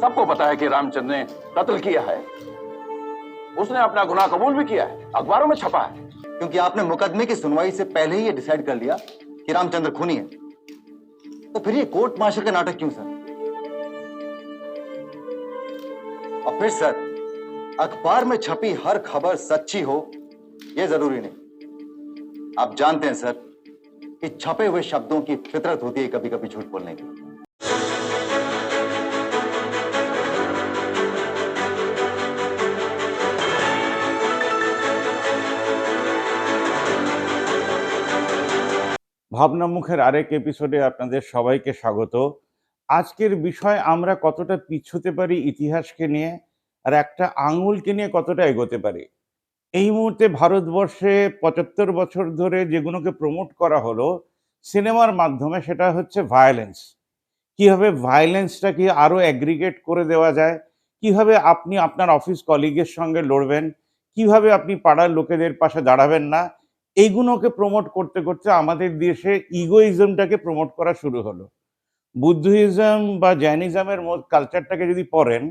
सबको पता है कि रामचंद्र ने कत्ल किया है। उसने अपना गुनाह कबूल भी किया है, अखबारों में छपा है। क्योंकि आपने मुकदमे की सुनवाई से पहले ही ये डिसाइड कर लिया कि रामचंद्र खूनी है। तो फिर ये कोर्ट मार्शल का नाटक क्यों, सर? और फिर, सर, अखबार में छपी हर खबर सच्ची हो, ये ज़रूरी नहीं। आप जानते हैं, सर, कि छपे हुए शब्दों की फितरत होती है कभी कभी झूठ बोलने की। ভাবনা মুখের আরেক এপিসোডে আপনাদের সবাইকে স্বাগত। আজকের বিষয় আমরা কতটা পিছুতে পারি ইতিহাসকে নিয়ে আর একটা আঙুলকে নিয়ে কতটা এগোতে পারি। এই মুহূর্তে ভারতবর্ষে পঁচাত্তর বছর ধরে যেগুলোকে প্রমোট করা হলো সিনেমার মাধ্যমে সেটা হচ্ছে ভায়োলেন্স কীভাবে ভায়োলেন্সটাকে আরও অ্যাগ্রিগেট করে দেওয়া যায়, কীভাবে আপনি আপনার অফিস কলিগের সঙ্গে লড়বেন, কীভাবে আপনি পাড়ার লোকেদের পাশে দাঁড়াবেন না এইগুলোকে প্রমোট করতে করতে আমাদের দেশে ইগোইজমটাকে প্রমোট করা শুরু হলো। বুদ্ধিজম বা জৈনিজমের কালচারটাকে যদি পড়েন,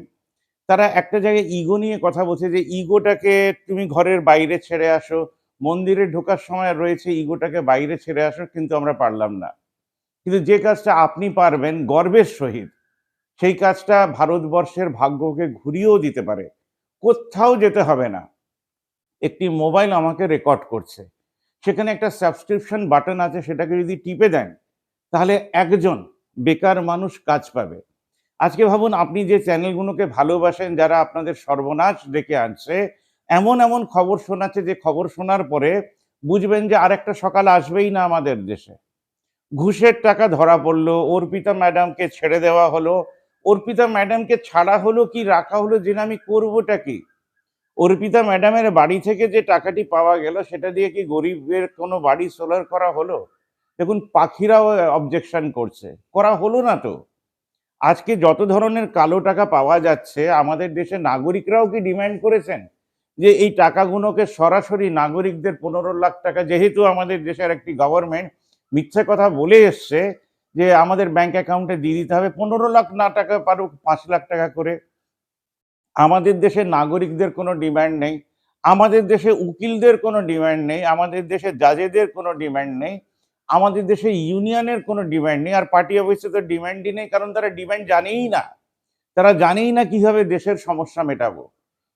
তারা একটা জায়গায় ইগো নিয়ে কথা বলছে যে ইগোটাকে তুমি ঘরের বাইরে ছেড়ে আসো, মন্দিরে ঢোকার সময় রয়েছে ইগোটাকে বাইরে ছেড়ে আসো, কিন্তু আমরা পারলাম না। কিন্তু যে কাজটা আপনি পারবেন, গর্বের সহিত, সেই কাজটা ভারতবর্ষের ভাগ্যকে ঘুরিয়েও দিতে পারে। কোথাও যেতে হবে না। একটি মোবাইল আমাকে রেকর্ড করছে। সেখানে একটা সাবস্ক্রিপশন বাটন আছে, সেটাকে যদি টিপে দেন, তাহলে একজন বেকার মানুষ কাজ পাবে। আজকে ভাবুন, আপনি যে চ্যানেলগুলোকে ভালোবাসেন, যারা আপনাদের সর্বনাশ ডেকে আনছে, এমন এমন খবর শোনাচ্ছে যে খবর শোনার পরে বুঝবেন যে আরেকটা সকাল আসবেই না আমাদের দেশে। ঘুষের টাকা ধরা পড়ল, অর্পিতা ম্যাডামকে ছেড়ে দেওয়া হলো, অর্পিতা ম্যাডামকে ছাড়া হলো কি, রাখা হলো জেনে আমি করবোটা কি? অর্পিতা ম্যাডামের বাড়ি থেকে যে টাকাটি পাওয়া গেল, সেটা দিয়ে কি গরিবের কোনো বাড়ি সোলার করা হলো? দেখুন, পাখিরাও অবজেকশন করছে। করা হলো না তো। আজকে যত ধরনের কালো টাকা পাওয়া যাচ্ছে, আমাদের দেশের নাগরিকরাও কি ডিমান্ড করেছেন? যে এই টাকাগুলোকে সরাসরি নাগরিকদের পনেরো লাখ টাকা, যেহেতু আমাদের দেশের একটি গভর্নমেন্ট মিথ্যে কথা বলে এসছে যে আমাদের ব্যাংক অ্যাকাউন্টে দিয়ে দিতে হবে, পনেরো লাখ না টাকা পারুক, পাঁচ লাখ টাকা করে। আমাদের দেশে নাগরিকদের কোনো ডিমান্ড নেই, আমাদের দেশে উকিলদের কোনো ডিমান্ড নেই, আমাদের দেশে জাজেদের কোনো ডিমান্ড নেই, আমাদের দেশে ইউনিয়নের কোনো ডিমান্ড নেই, আর পার্টি অফিসে তো ডিমান্ডই নেই, কারণ তারা ডিমান্ড জানেই না। তারা জানেই না কীভাবে দেশের সমস্যা মেটাবো।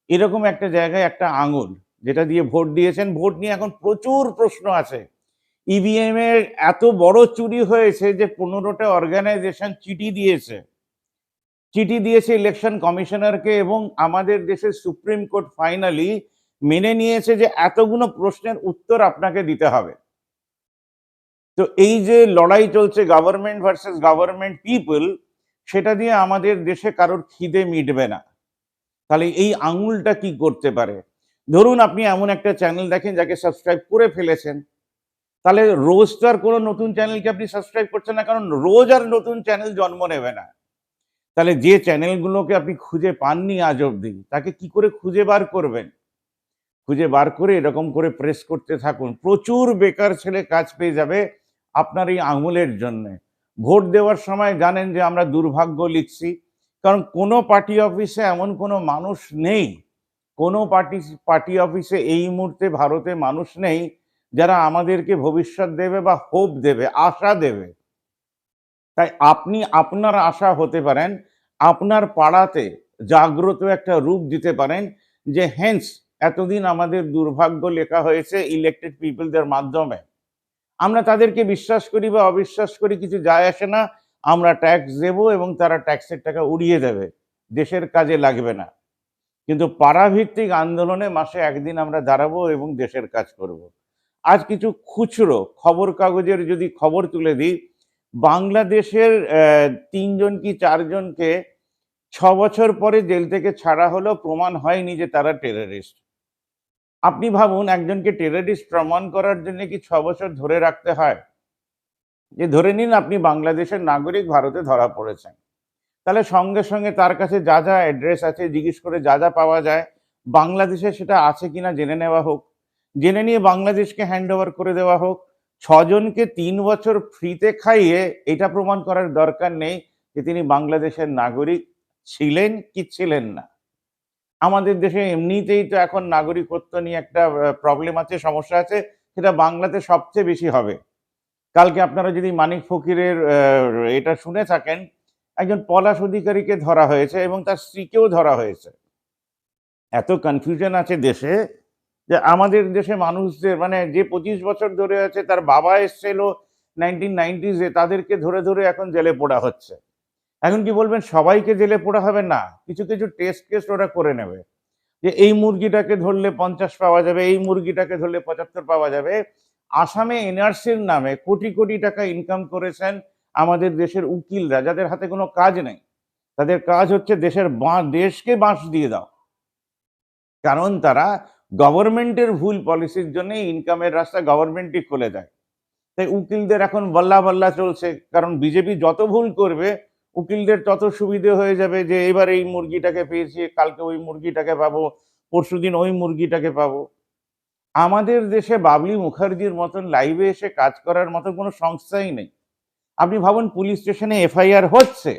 এরকম একটা জায়গায় একটা আঙুল, যেটা দিয়ে ভোট দিয়েছেন, ভোট নিয়ে এখন প্রচুর প্রশ্ন আছে। ইভিএম এর এত বড় চুরি হয়েছে যে পনেরোটা অর্গানাইজেশন চিঠি দিয়েছে। চিঠি দিয়েছে ইলেকশন কমিশনারকে এবং আমাদের দেশের সুপ্রিম কোর্ট ফাইনালি মেনে নিয়েছে যে এতগুলো প্রশ্নের উত্তর আপনাকে দিতে হবে। তো এই যে লড়াই চলছে গভর্নমেন্ট ভার্সেস গভর্নমেন্ট পিপল সেটা দিয়ে আমাদের দেশে কারোর খিদে মিটবে না। তাহলে এই আঙুলটা কি করতে পারে? ধরুন আপনি এমন একটা চ্যানেল দেখেন যাকে সাবস্ক্রাইব করে ফেলেছেন। তাহলে রোজ তো আর কোনো নতুন চ্যানেলকে আপনি সাবস্ক্রাইব করছেন না, কারণ রোজ আর নতুন চ্যানেল জন্ম নেবে না। তাহলে যে চ্যানেলগুলোকে আপনি খুঁজে পাননি আজ অবধি, তাকে কি করে খুঁজে বার করবেন? খুঁজে বার করে এরকম করে প্রেস করতে থাকুন। প্রচুর বেকার ছেলে কাজ পেয়ে যাবে আপনার এই আঙুলের জন্য। ভোট দেওয়ার সময় জানেন যে আমরা দুর্ভাগ্য লিখছি, কারণ কোনো পার্টি অফিসে এমন কোনো মানুষ নেই। কোনো পার্টি পার্টি অফিসে এই মুহূর্তে ভারতে মানুষ নেই যারা আমাদেরকে ভবিষ্যৎ দেবে বা হোপ দেবে, আশা দেবে। তাই আপনি আপনার আশা হতে পারেন, আপনার পাড়াতে জাগ্রত একটা রূপ দিতে পারেন যে হেন্স এতদিন আমাদের দুর্ভাগ্য লেখা হয়েছে ইলেক্টেড পিপলদের মাধ্যমে। আমরা তাদেরকে বিশ্বাস করি বা অবিশ্বাস করি, কিছু যায় আসে না। আমরা ট্যাক্স দেব এবং তারা ট্যাক্সের টাকা উড়িয়ে দেবে। দেশের কাজে লাগবে না। কিন্তু পাড়াভিত্তিক আন্দোলনে মাসে একদিন আমরা দাঁড়াবো এবং দেশের কাজ করব। আজ কিছু খুচরো খবর কাগজের যদি খবর তুলে দিই বাংলাদেশের তিনজন কি চারজনকে ছ বছর পরে জেল থেকে ছাড়া হলো প্রমাণ হয়নি যে তারা টেরারিস্ট আপনি ভাবুন, একজনকে টেররিস্ট প্রমাণ করার জন্য কি ছ বছর ধরে রাখতে হয়? যে ধরে নিন আপনি বাংলাদেশের নাগরিক, ভারতে ধরা পড়েছেন। তাহলে সঙ্গে সঙ্গে তার কাছে যা যা অ্যাড্রেস আছে, জিজ্ঞেস করে যা যা পাওয়া যায়, বাংলাদেশে সেটা আছে কিনা জেনে নেওয়া হোক। জেনে নিয়ে বাংলাদেশকে হ্যান্ড করে দেওয়া হোক। ছজনকে তিন বছর ফ্রিতে খাইয়ে এটা প্রমাণ করার দরকার নেই যে তিনি বাংলাদেশের নাগরিক ছিলেন কি ছিলেন না। আমাদের দেশে এমনিতেই তো এখন নাগরিকত্ব নিয়ে একটা প্রবলেম আছে, সমস্যা আছে, সেটা বাংলাতে সবচেয়ে বেশি হবে। কালকে আপনারা যদি মানিক ফকিরের এটা শুনে থাকেন, একজন পলাশ অধিকারীকে ধরা হয়েছে এবং তার স্ত্রীকেও ধরা হয়েছে। এত কনফিউশন আছে দেশে যে আমাদের দেশে মানুষদের মানে যে পঁচিশ বছর ধরে আছে, তার বাবা এসছিল নাইনটিন নাইনটিজে তাদেরকে ধরে ধরে এখন জেলে পোড়া হচ্ছে। এখন কি বলবেন, সবাইকে জেলে পোড়া হবে? না, কিছু কিছু টেস্ট কেস ওরা করে নেবে। যে এই মুরগিটাকে ধরলে পঞ্চাশ পাওয়া যাবে, এই মুরগিটাকে ধরলে পঁচাত্তর পাওয়া যাবে। আসামে এনআরসির নামে কোটি কোটি টাকা ইনকাম করেছেন আমাদের দেশের উকিলরা, যাদের হাতে কোনো কাজ নেই। তাদের কাজ হচ্ছে দেশের দেশকে বাঁশ দিয়ে দাও। কারণ তারা গভর্নমেন্টের ভুল পলিসির জন্য ইনকামের রাস্তা গভর্নমেন্টই খুলে দেয়। তাই উকিলদের এখন বল্লা বল্লা চলছে, কারণ বিজেপি যত ভুল করবে, উকিলদের তত সুবিধে হয়ে যাবে যে এবার এই মুরগিটাকে পেয়েছি, কালকে ওই মুরগিটাকে পাবো, পরশুদিন ওই মুরগিটাকে পাবো। আমাদের দেশে বাবলি মুখার্জির মতন লাইভে এসে কাজ করার মতো কোনো সংস্থাই নেই। আপনি ভাবুন পুলিশ স্টেশনে এফআইআর হচ্ছে,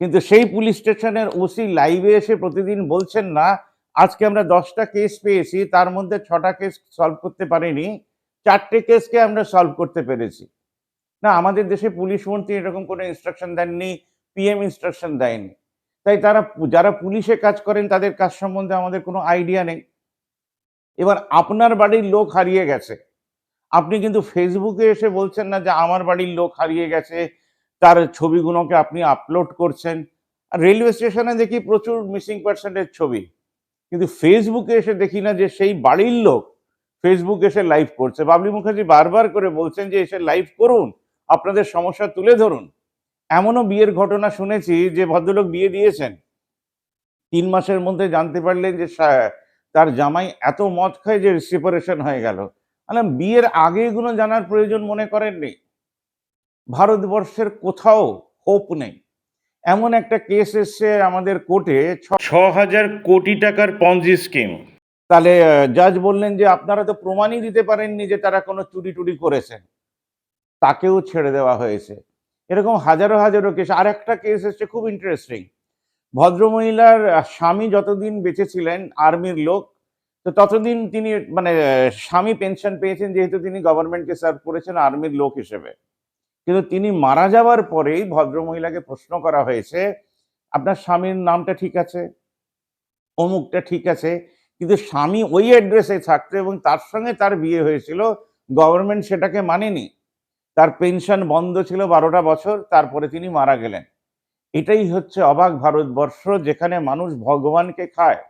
কিন্তু সেই পুলিশ স্টেশনের ওসি লাইভে এসে প্রতিদিন বলছেন না আজকে আমরা দশটা কেস পেয়েছি, তার মধ্যে ছটা কেস সলভ করতে পারিনি, চারটে কেসকে আমরা সলভ করতে পেরেছি। না, আমাদের দেশে পুলিশ মন্ত্রী এরকম কোনো ইনস্ট্রাকশন দেননি পিএম ইনস্ট্রাকশন দেয়নি। তাই তারা, যারা পুলিশে কাজ করেন, তাদের কাজ সম্বন্ধে আমাদের কোনো আইডিয়া নেই। এবার আপনার বাড়ির লোক হারিয়ে গেছে। আপনি কিন্তু ফেসবুকে এসে বলছেন না যে আমার বাড়ির লোক হারিয়ে গেছে, তার ছবিগুলোকে আপনি আপলোড করছেন। আর রেলওয়ে স্টেশনে দেখি প্রচুর মিসিং পার্সেন্টের ছবি। কিন্তু ফেসবুকে এসে দেখি না যে সেই বাড়ির লোক ফেসবুক এসে লাইভ করছে। বাবলি মুখার্জি বারবার করে বলছেন যে এসে লাইভ করুন, আপনাদের সমস্যা তুলে ধরুন। এমনও বিয়ের ঘটনা শুনেছি যে ভদ্রলোক বিয়ে দিয়েছেন। তিন মাসের মধ্যে জানতে পারলেন যে তার জামাই এত মদ খায় যে সেপারেশন হয়ে গেল। মানে বিয়ের আগে এগুলো জানার প্রয়োজন মনে করেননি। ভারতবর্ষের কোথাও হোপ নেই। এমন একটা কেস এসছে আমাদের কোর্টে ছ হাজার কোটি টাকার পঞ্জি স্কিম তাহলে জাজ বললেন যে আপনারা তো প্রমাণই দিতে পারেননি যে তারা কোনো চুরি টুরি করেছেন। তাকেও ছেড়ে দেওয়া হয়েছে। এরকম হাজারো হাজারো কেস আর একটা কেস এসছে খুব ইন্টারেস্টিং ভদ্রমহিলার স্বামী যতদিন বেঁচে ছিলেন আর্মির লোক তো ততদিন তিনি মানে স্বামী পেনশন পেয়েছেন যেহেতু তিনি গভর্নমেন্টকে সার্ভ করেছেন আর্মির লোক হিসেবে। কিন্তু তিনি মারা যাওয়ার পরেই ভদ্রমহিলাকে প্রশ্ন করা হয়েছে, আপনার স্বামীর নামটা ঠিক আছে, অমুকটা ঠিক আছে, কিন্তু স্বামী ওই অ্যাড্রেসে থাকতো এবং তার সঙ্গে তার বিয়ে হয়েছিল গভর্নমেন্ট সেটাকে মানেনি। তার পেনশন বন্ধ ছিল বারোটা বছর, তারপরে তিনি মারা গেলেন। এটাই হচ্ছে অবাক ভারতবর্ষ, যেখানে মানুষ ভগবানকে খায়।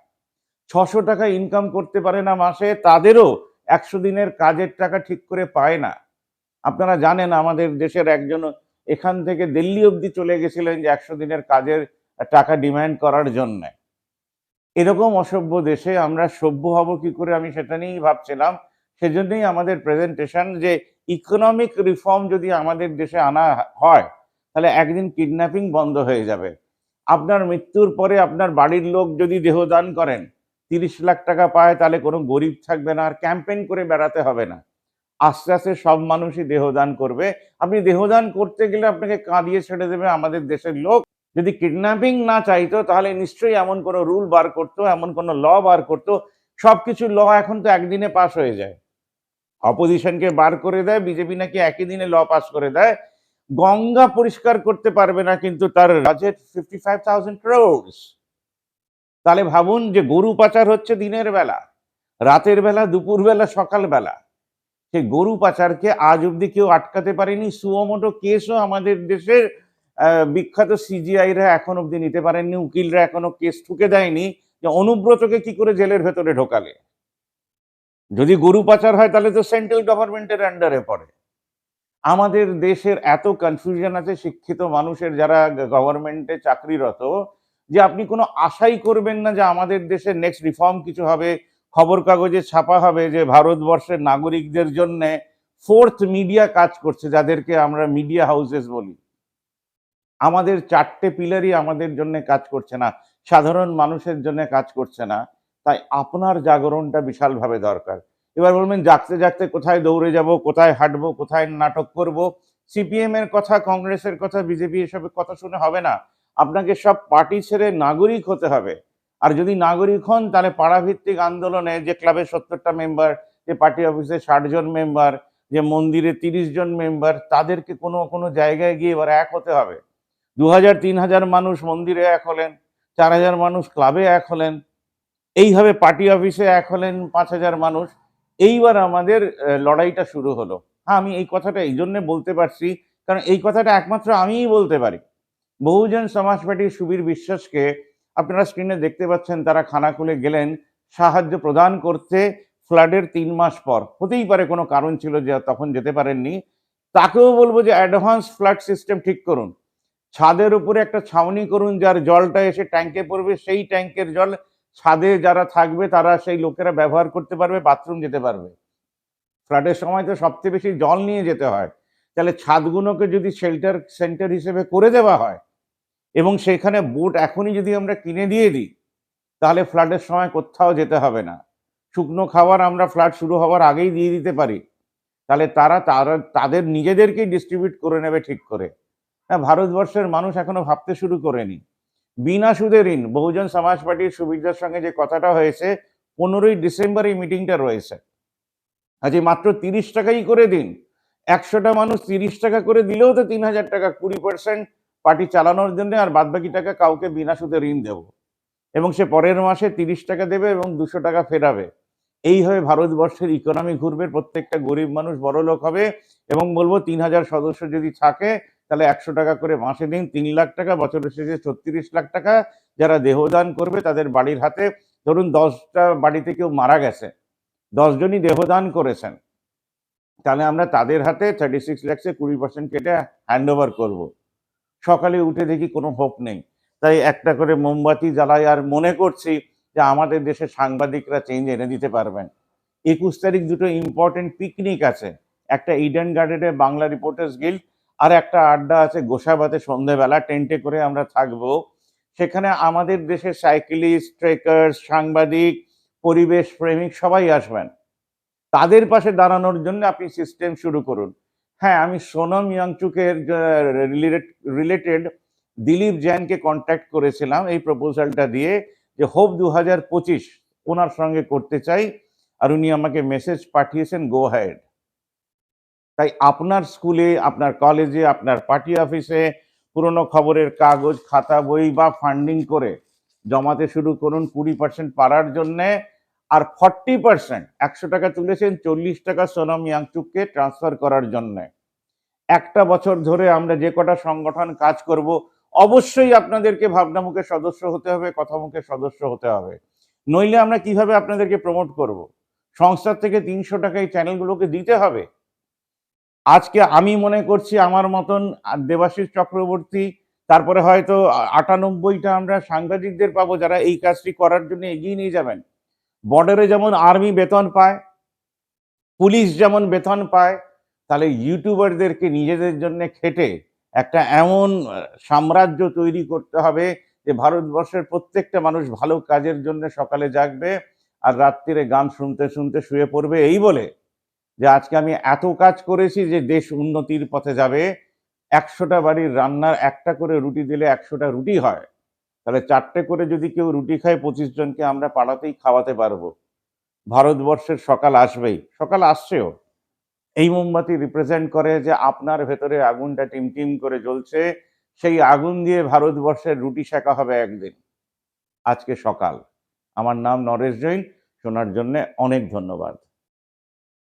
ছশো টাকা ইনকাম করতে পারে না মাসে, তাদেরও একশো দিনের কাজের টাকা ঠিক করে পায় না। আপনারা জানেন আমাদের দেশের একজন এখান থেকে দিল্লি অবধি চলে গেছিলেন যে একশো দিনের কাজের টাকা ডিমান্ড করার জন্য। এরকম অসভ্য দেশে আমরা সভ্য হব কি করে আমি সেটা নিয়েই ভাবছিলাম। সেজন্যই আমাদের প্রেজেন্টেশন যে ইকোনমিক রিফর্ম যদি আমাদের দেশে আনা হয়, তাহলে একদিন কিডন্যাপিং বন্ধ হয়ে যাবে। আপনার মৃত্যুর পরে আপনার বাড়ির লোক যদি দেহদান করেন, তিরিশ লাখ টাকা পায়, তাহলে কোনো গরিব থাকবে না, আর ক্যাম্পেইন করে বেড়াতে হবে না। আস্তে আস্তে সব মানুষই দেহদান করবে। আপনি দেহদান করতে গেলে আপনাকে কাঁদিয়ে ছেড়ে দেবে আমাদের দেশের লোক। যদি কিডন্যাপিং না চাইতো, তাহলে নিশ্চয়ই এমন কোনো রুল বার করতো, এমন কোনো ল বার করতো। সবকিছু ল এখন তো একদিনে পাশ হয়ে যায়। অপোজিশনকে বার করে দেয় বিজেপি নাকি একই দিনে ল পাস করে দেয়। গঙ্গা পরিষ্কার করতে পারবে না কিন্তু তার budget fifty five thousand crores তাহলে ভাবুন যে গরু পাচার হচ্ছে দিনের বেলা, রাতের বেলা দুপুর বেলা সকাল বেলা সেই গরু পাচারকে আজ অব্দি কেউ আটকাতে পারেনি। সুমোটো কেসও আমাদের দেশের বিখ্যাত সিজিআইরা এখন অব্দি নিতে পারেননি। উকিলরা এখনও কেস ঠুকে দেয়নি যে অনুব্রতকে কি করে জেলের ভেতরে ঢোকালে। যদি গরু পাচার হয় তাহলে তো সেন্ট্রাল গভর্নমেন্টের আন্ডারে পড়ে। আমাদের দেশের এত কনফিউশন আছে, শিক্ষিত মানুষের যারা গভর্নমেন্টে চাকরিরত, যে আপনি কোনো আশাই করবেন না যে আমাদের দেশে নেক্সট রিফর্ম কিছু হবে। খবর কাগজে ছাপা হবে যে ভারতবর্ষের নাগরিকদের জন্য ফোর্থ মিডিয়া কাজ করছে, যাদেরকে আমরা মিডিয়া হাউসেস বলি। আমাদের চারটে পিলারই আমাদের জন্য কাজ করছে না, সাধারণ মানুষের জন্য কাজ করছে না, তাই আপনার জাগরণটা বিশালভাবে দরকার। এবার বলবেন, জাগতে জাগতে কোথায় দৌড়ে যাব, কোথায় হাঁটবো, কোথায় নাটক করব? সিপিএম এর কথা, কংগ্রেসের কথা বিজেপি এসবের কথা শুনে হবে না। আপনাকে সব পার্টি ছেড়ে নাগরিক হতে হবে। আর যদি নাগরিক হন, তাহলে পাড়াভিত্তিক আন্দোলনে যে ক্লাবের সত্তরটা মেম্বার যে পার্টি অফিসে ষাট জন মেম্বার যে মন্দিরে তিরিশ জন মেম্বার তাদেরকে কোনো কোনো জায়গায় গিয়ে এবার এক হতে হবে। দু হাজার তিন হাজার মানুষ মন্দিরে এক হলেন চার হাজার মানুষ ক্লাবে এক হলেন, এইভাবে পার্টি অফিসে এক হলেন পাঁচ হাজার মানুষ। এইবার আমাদের লড়াইটা শুরু হলো। হ্যাঁ আমি এই কথাটা এই জন্যে বলতে পারছি, কারণ এই কথাটা একমাত্র আমিই বলতে পারি। বহুজন সমাজ পার্টির সুবীর বিশ্বাসকে আপনারা স্ক্রিনে দেখতে পাচ্ছেন তারা খানা খুলে গেলেন। সাহায্য প্রদান করতে ফ্লাডের তিন মাস পর। হতেই পারে কোনো কারণ ছিল যে তখন যেতে পারেননি। তাকেও বলব যে অ্যাডভান্স ফ্লাড সিস্টেম ঠিক করুন। ছাদের উপরে একটা ছাউনি করুন, যার জলটা এসে ট্যাঙ্কে পড়বে। সেই ট্যাঙ্কের জল ছাদে যারা থাকবে, তারা সেই লোকেরা ব্যবহার করতে পারবে, বাথরুম যেতে পারবে। ফ্লাডের সময় তো সবচেয়ে বেশি জল নিয়ে যেতে হয়। তাহলে ছাদগুলোকে যদি শেল্টার সেন্টার হিসেবে করে দেওয়া হয় এবং সেখানে বোট এখনই যদি আমরা কিনে দিয়ে দিই, তাহলে ফ্লাডের সময় কোথাও যেতে হবে না। শুকনো খাবার আমরা ফ্লাড শুরু হওয়ার আগেই দিয়ে দিতে পারি। তাহলে তারা তারা, তাদের নিজেদেরকেই ডিস্ট্রিবিউট করে নেবে ঠিক করে। হ্যাঁ ভারতবর্ষের মানুষ এখনও ভাবতে শুরু করেনি। বিনা সুদে ঋণ, বহুজন সমাজ পার্টির সুবিধার সঙ্গে যে কথাটা হয়েছে, পনেরোই ডিসেম্বর এই মিটিংটা রয়েছে। আজ মাত্র তিরিশ টাকাই করে দিন। একশোটা মানুষ তিরিশ টাকা করে দিলেও তো তিন হাজার টাকা, কুড়ি পার্সেন্ট পার্টি চালানোর জন্য আর বাদ বাকি টাকা কাউকে বিনা সুদে ঋণ দেব। এবং সে পরের মাসে তিরিশ টাকা দেবে এবং দুশো টাকা ফেরাবে। এইভাবে ভারতবর্ষের ইকোনমি ঘুরবে, প্রত্যেকটা গরিব মানুষ বড় লোক হবে এবং বলব তিন হাজার সদস্য যদি থাকে, তাহলে একশো টাকা করে মাসে দিন তিন লাখ টাকা, বছরের শেষে ছত্রিশ লাখ টাকা যারা দেহদান করবে তাদের বাড়ির হাতে। ধরুন দশটা বাড়িতে কেউ মারা গেছে, দশজনই দেহদান করেছেন। তাহলে আমরা তাদের হাতে থার্টি সিক্স ল্যাক্সে কুড়ি পার্সেন্ট কেটে হ্যান্ড ওভার করব। সকালে উঠে দেখি কোনো হোপ নেই। তাই একটা করে মোমবাতি জ্বালাই আর মনে করছি যে আমাদের দেশে সাংবাদিকরা চেঞ্জ এনে দিতে পারবেন। একুশ তারিখ দুটো ইম্পর্টেন্ট পিকনিক আছে। একটা ইডেন গার্ডেনে বাংলা রিপোর্টার্স গিল্ড আর একটা আড্ডা আছে গোসাবাতে সন্ধেবেলা টেন্টে করে আমরা থাকব। সেখানে আমাদের দেশের সাইকেলিস্ট ট্রেকার্স সাংবাদিক, পরিবেশ প্রেমিক সবাই আসবেন। তাদের পাশে দাঁড়ানোর জন্য আপনি সিস্টেম শুরু করুন। হ্যাঁ আমি সোনম ইয়াংচুকের রিলেটেড দিলীপ জৈনকে কন্ট্যাক্ট করেছিলাম এই প্রপোজালটা দিয়ে যে হোপ দু হাজার পঁচিশ ওনার সঙ্গে করতে চাই আর উনি আমাকে মেসেজ পাঠিয়েছেন গো হেড তাই আপনার স্কুলে, আপনার কলেজে আপনার পার্টি অফিসে পুরনো খবরের কাগজ, খাতা, বই বা ফান্ডিং করে জমাতে শুরু করুন কুড়ি পার্সেন্ট পাড়ার জন্যে। আর ফর্টি পার্সেন্ট একশো টাকা তুলেছেন, চল্লিশ টাকা সোনম ইয়াংচুককে ট্রান্সফার করার জন্য। একটা বছর ধরে আমরা যে কটা সংগঠন কাজ করব, অবশ্যই আপনাদেরকে ভাবনামুখে সদস্য হতে হবে, কথামুখে সদস্য হতে হবে। নইলে আমরা কীভাবে আপনাদেরকে প্রমোট করব? সংস্থার থেকে তিনশো টাকা এই চ্যানেলগুলোকে দিতে হবে? আজকে আমি মনে করছি আমার মতন দেবাশিস চক্রবর্তী, তারপরে হয়তো আটানব্বইটা আমরা সাংবাদিকদের পাবো যারা এই কাজটি করার জন্য এগিয়ে নিয়ে যাবেন। বর্ডারে যেমন আর্মি বেতন পায়, পুলিশ যেমন বেতন পায়, তাহলে ইউটিউবারদেরকে নিজেদের জন্য খেটে একটা এমন সাম্রাজ্য তৈরি করতে হবে যে ভারতবর্ষের প্রত্যেকটা মানুষ ভালো কাজের জন্য সকালে জাগবে আর রাত্রিরে গান শুনতে শুনতে শুয়ে পড়বে। এই বলে যে আজকে আমি এত কাজ করেছি যে দেশ উন্নতির পথে যাবে। একশোটা বাড়ির রান্নার একটা করে রুটি দিলে একশোটা রুটি হয়। তাহলে চারটে করে যদি কেউ রুটি খায় পঁচিশ জনকে আমরা পাড়াতেই খাওয়াতে পারব। ভারতবর্ষের সকাল আসবেই। সকাল আসছেও। এই মোমবাতি রিপ্রেজেন্ট করে যে আপনার ভেতরে আগুনটা টিম টিম করে জ্বলছে, সেই আগুন দিয়ে ভারতবর্ষের রুটি শেখা হবে একদিন। আজকে সকাল। আমার নাম নরেশ জৈন। শোনার জন্য অনেক ধন্যবাদ।